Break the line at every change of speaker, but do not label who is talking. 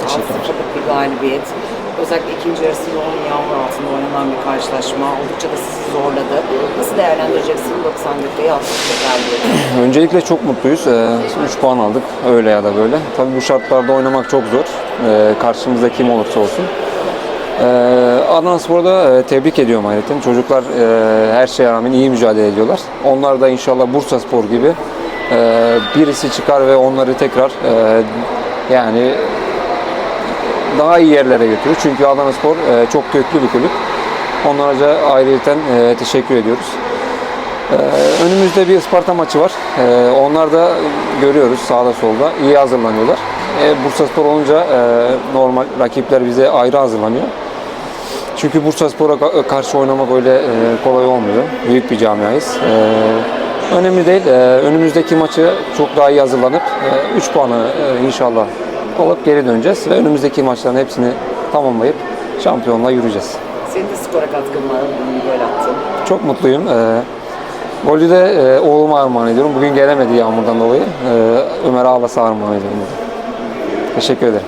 Sıfırlık bir galibiyet. Özellikle ikinci yarısı yoğun yağmur altında oynanan bir karşılaşma. Oldukça da sizi zorladı. Nasıl değerlendireceksin 90 dakikayı attıkça galibiyeti?
Öncelikle çok mutluyuz. 3 puan aldık öyle ya da böyle. Tabii bu şartlarda oynamak çok zor. Ee, Karşımızda kim olursa olsun. Ee, Adana Spor'da e, tebrik ediyorum ayrıca. Çocuklar e, her şeye rağmen iyi mücadele ediyorlar. Onlar da inşallah Bursa Spor gibi e, birisi çıkar ve onları tekrar yani daha iyi yerlere götürür. Çünkü Adana Spor e, çok köklü bir kulüp. Onlara da ayrıyeten e, teşekkür ediyoruz. Ee, önümüzde bir Isparta maçı var. Ee, onlar da görüyoruz sağda solda. iyi hazırlanıyorlar. Ee, Bursa Spor olunca e, normal rakipler bize ayrı hazırlanıyor. Çünkü Bursa Spor'a ka- karşı oynamak öyle e, kolay olmuyor. Büyük bir camiayız. Ee, önemli değil. Ee, önümüzdeki maçı çok daha iyi hazırlanıp 3 puanı e, inşallah alıp geri döneceğiz. Ve önümüzdeki maçların hepsini tamamlayıp şampiyonluğa yürüyeceğiz.
Senin de skora katkın var. Gol attın.
Çok mutluyum. Ee, golü de e, oğluma armağan ediyorum. Bugün gelemedi yağmurdan dolayı. Ee, Ömer Ağlas'a armağan ediyorum. Teşekkür ederim.